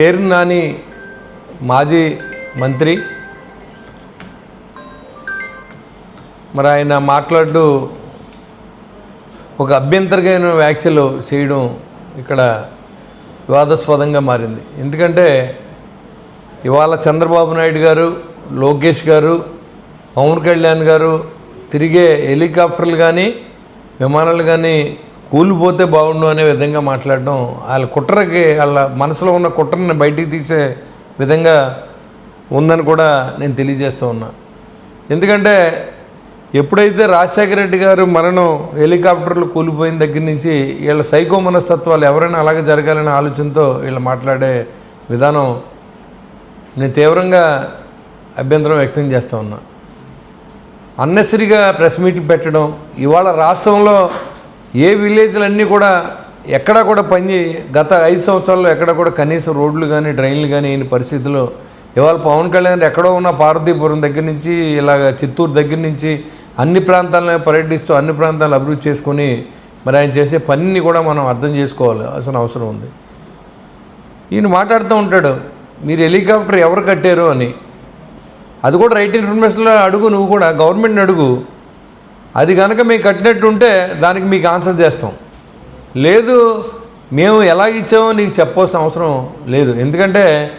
పేరు నాని మాజీ మంత్రి. మరి ఆయన మాట్లాడుతూ ఒక అభ్యంతరమైన వ్యాఖ్యలు చేయడం ఇక్కడ వివాదాస్పదంగా మారింది. ఎందుకంటే ఇవాళ చంద్రబాబు నాయుడు గారు లోకేష్ గారు పవన్ కళ్యాణ్ గారు తిరిగే హెలికాప్టర్లు కానీ విమానాలు కానీ కూలిపోతే బాగుండు అనే విధంగా మాట్లాడడం వాళ్ళ కుట్రకి వాళ్ళ మనసులో ఉన్న కుట్రని బయటికి తీసే విధంగా ఉందని కూడా నేను తెలియజేస్తూ ఉన్నా. ఎందుకంటే ఎప్పుడైతే రాజశేఖర రెడ్డి గారు మరణం హెలికాప్టర్లు కూలిపోయిన దగ్గర నుంచి వీళ్ళ సైకో మనస్తత్వాలు ఎవరైనా అలాగే జరగాలనే ఆలోచనతో వీళ్ళు మాట్లాడే విధానం నేను తీవ్రంగా అభ్యంతరం వ్యక్తం చేస్తూ ఉన్నా. అన్నెసరిగా ప్రెస్ మీట్ పెట్టడం ఇవాళ రాష్ట్రంలో ఏ విలేజ్లన్నీ కూడా ఎక్కడా కూడా పని గత ఐదు సంవత్సరాల్లో ఎక్కడ కూడా కనీసం రోడ్లు కానీ డ్రైన్లు కానీ అయిన పరిస్థితుల్లో ఇవాళ పవన్ కళ్యాణ్ ఎక్కడో ఉన్న పార్వతీపురం దగ్గర నుంచి ఇలాగ చిత్తూరు దగ్గర నుంచి అన్ని ప్రాంతాలను పర్యటిస్తూ అన్ని ప్రాంతాలను అభివృద్ధి చేసుకొని మరి ఆయన చేసే పనిని కూడా మనం అర్థం చేసుకోవాలి అసలు అవసరం ఉంది. ఈయన మాట్లాడుతూ ఉంటాడు మీరు హెలికాప్టర్ ఎవరు కట్టారు? అని. అది కూడా రైట్ ఇన్ఫర్మేషన్లో అడుగు నువ్వు కూడా గవర్నమెంట్ని అడుగు. అది కనుక మేము కట్టినట్టుంటే దానికి మీకు ఆన్సర్ చేస్తాం. లేదు మేము ఎలా ఇచ్చామో నీకు చెప్పవలసిన అవసరం లేదు. ఎందుకంటే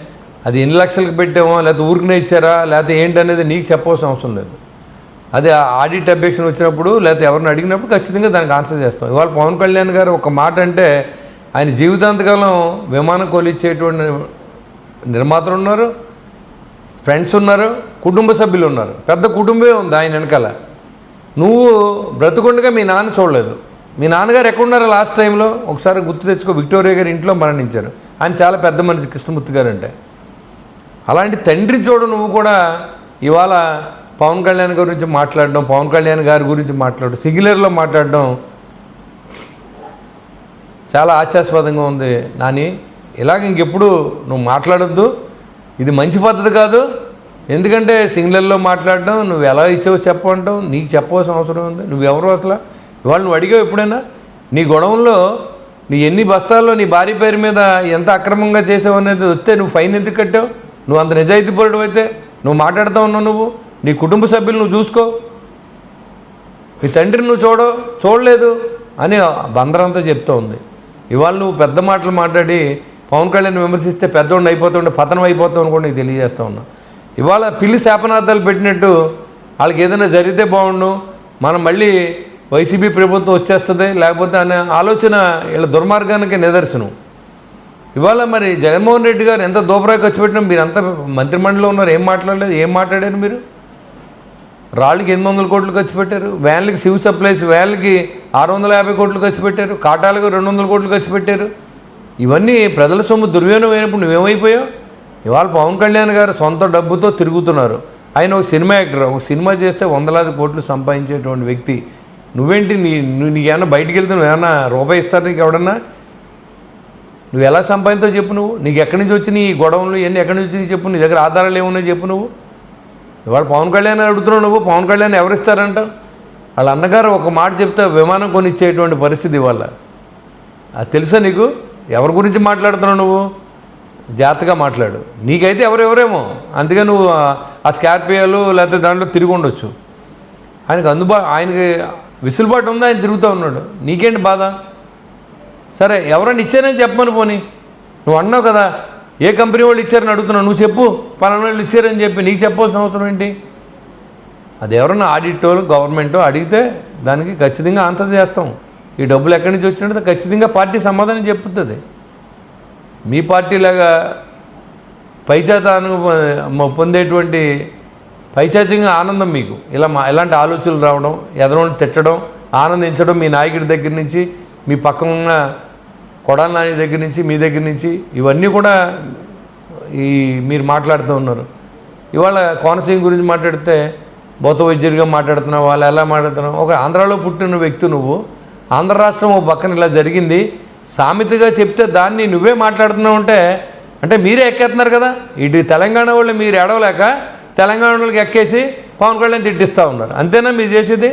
అది ఎన్ని లక్షలకు పెట్టామో లేకపోతే ఊరికనే ఇచ్చారా లేకపోతే ఏంటనేది నీకు చెప్పవలసిన అవసరం లేదు. అది ఆడిట్ అబ్జెక్షన్ వచ్చినప్పుడు లేకపోతే ఎవరిని అడిగినప్పుడు ఖచ్చితంగా దానికి ఆన్సర్ చేస్తాం. ఇవాళ పవన్ కళ్యాణ్ గారు ఒక మాట అంటే ఆయన జీవితాంతకాలం విమానం కొలిచ్చేటువంటి నిర్మాతలు ఉన్నారు ఫ్రెండ్స్ ఉన్నారు కుటుంబ సభ్యులు ఉన్నారు. పెద్ద కుటుంబమే ఉంది ఆయన వెనకాల. నువ్వు బ్రతుకుండగా మీ నాన్న చూడలేదు. మీ నాన్నగారు ఎక్కడున్నారో లాస్ట్ టైంలో? ఒకసారి గుర్తు తెచ్చుకో. విక్టోరియా గారి ఇంట్లో మరణించారు. ఆయన చాలా పెద్ద మనిషి కృష్ణమూర్తి గారు అంటే. అలాంటి తండ్రి చూడు నువ్వు కూడా ఇవాళ పవన్ కళ్యాణ్ గురించి మాట్లాడడం పవన్ కళ్యాణ్ గారి గురించి మాట్లాడడం సిగ్యులర్లో మాట్లాడడం చాలా ఆశాస్పదంగా ఉంది. నాని ఇలాగ ఇంకెప్పుడు నువ్వు మాట్లాడొద్దు. ఇది మంచి పద్ధతి కాదు. ఎందుకంటే సింగులర్లో మాట్లాడడం నువ్వు ఎలా ఇచ్చావో చెప్పమంటావు నీకు చెప్పవలసిన అవసరం ఉంది. నువ్వెవరు అసలు? ఇవాళ నువ్వు అడిగావు ఎప్పుడైనా? నీ గొడవంలో నీ ఎన్ని బస్తాల్లో నీ భార్య పేరు మీద ఎంత అక్రమంగా చేసావు అనేది వస్తే నువ్వు ఫైన్ ఎందుకు కట్టావు? నువ్వు అంత నిజాయితీపరుడు అయితే నువ్వు మాట్లాడుతూ ఉన్నావు నువ్వు? నీ కుటుంబ సభ్యులు నువ్వు చూసుకో. నీ తండ్రిని నువ్వు చూడ చూడలేదు అని బందరంతా చెప్తూ ఉంది. ఇవాళ నువ్వు పెద్ద మాటలు మాట్లాడి పవన్ కళ్యాణ్ విమర్శిస్తే పెద్దోడిని అయిపోతుండే పతనం అయిపోతావు అని కూడా నీకు తెలియజేస్తా ఉన్నా. ఇవాళ పిల్లి శాపనార్థాలు పెట్టినట్టు వాళ్ళకి ఏదైనా జరిగితే బాగుండు. మనం మళ్ళీ వైసీపీ ప్రభుత్వం వచ్చేస్తుంది లేకపోతే అనే ఆలోచన వీళ్ళ దుర్మార్గానికి నిదర్శనం. ఇవాళ మరి జగన్మోహన్ రెడ్డి గారు ఎంత దూపరా ఖర్చు పెట్టినా మీరు అంత మంత్రిమండలిలో ఉన్నారు ఏం మాట్లాడలేదు ఏం మాట్లాడారు మీరు? రాళ్ళకి ఎనిమిది వందల కోట్లు ఖర్చు పెట్టారు వ్యాన్లకి సివ్ సప్లైస్ వ్యాన్లకి ఆరు వందల యాభై కోట్లు ఖర్చు పెట్టారు కాటాలకు రెండు వందల కోట్లు ఖర్చు పెట్టారు. ఇవన్నీ ప్రజల సొమ్ము దుర్వినియోగం అయినప్పుడు నువ్వేమైపోయావు? ఇవాళ పవన్ కళ్యాణ్ గారు సొంత డబ్బుతో తిరుగుతున్నారు. ఆయన ఒక సినిమా యాక్టర్ ఒక సినిమా చేస్తే వందలాది కోట్లు సంపాదించేటువంటి వ్యక్తి. నువ్వేంటి నీ నువ్వు నీకేమన్నా బయటికి వెళ్తే నువ్వేమన్నా రూపాయి ఇస్తారు నీకు ఎవడన్నా? నువ్వు ఎలా సంపాదించావు చెప్పు నువ్వు. నీకు ఎక్కడి నుంచి వచ్చి నీ గొడవలు ఇవన్నీ ఎక్కడి నుంచి వచ్చినాయి చెప్పు. నీ దగ్గర ఆధారాలు ఏమున్నాయి చెప్పు నువ్వు. ఇవాళ పవన్ కళ్యాణ్ అడుగుతున్నావు నువ్వు పవన్ కళ్యాణ్ ఎవరిస్తారంట? వాళ్ళ అన్నగారు ఒక మాట చెప్తే విమానం కొనిచ్చేటువంటి పరిస్థితి ఇవాళ. అది తెలుసా నీకు? ఎవరి గురించి మాట్లాడుతున్నావు నువ్వు? జాగ్రత్తగా మాట్లాడు. నీకైతే ఎవరెవరేమో. అందుకే నువ్వు ఆ- స్కార్పియోలు లేకపోతే దాంట్లో తిరిగి ఉండొచ్చు. ఆయనకు అందుబా ఆయనకి విసులుబాటు ఉందా? ఆయన తిరుగుతూ ఉన్నాడు. నీకేంటి బాధ? సరే ఎవరైనా ఇచ్చారని చెప్పమని పోనీ. నువ్వు అన్నావు కదా ఏ కంపెనీ వాళ్ళు ఇచ్చారని అడుగుతున్నావు? నువ్వు చెప్పు. పలానా వాళ్ళు ఇచ్చారని చెప్పి నీకు చెప్పాల్సిన అవసరం ఏంటి? అది ఎవరన్నా ఆడిటో గవర్నమెంటో అడిగితే దానికి ఖచ్చితంగా ఆన్సర్ చేస్తాం. ఈ డబ్బులు ఎక్కడి నుంచి వచ్చినట్టు ఖచ్చితంగా పార్టీ సమాధానం చెప్పుతుంది మీ పార్టీలాగా పైచాతాను పొందేటువంటి పైచాచంగా ఆనందం మీకు. ఇలా మా ఇలాంటి ఆలోచనలు రావడం ఎదరోని తిట్టడం ఆనందించడం మీ నాయకుడి దగ్గర నుంచి మీ పక్కన ఉన్న కొడాల నాని దగ్గర నుంచి మీ దగ్గర నుంచి ఇవన్నీ కూడా ఈ మీరు మాట్లాడుతూ ఉన్నారు. ఇవాళ కోనసీమ గురించి మాట్లాడితే భౌత వైద్యుడిగా మాట్లాడుతున్నావు వాళ్ళు ఎలా మాట్లాడుతున్నావు? ఒక ఆంధ్రాలో పుట్టిన వ్యక్తి నువ్వు. ఆంధ్ర రాష్ట్రం ఒక పక్కన ఇలా జరిగింది. సామెతగా చెప్తే దాన్ని నువ్వే మాట్లాడుతున్నావు అంటే అంటే మీరే ఎక్కేస్తున్నారు కదా? ఇటు తెలంగాణ వాళ్ళు మీరు ఎడవలేక తెలంగాణ వాళ్ళకి ఎక్కేసి పవన్ కళ్యాణ్ తిట్టిస్తూ ఉన్నారు. అంతేనా మీరు చేసేది?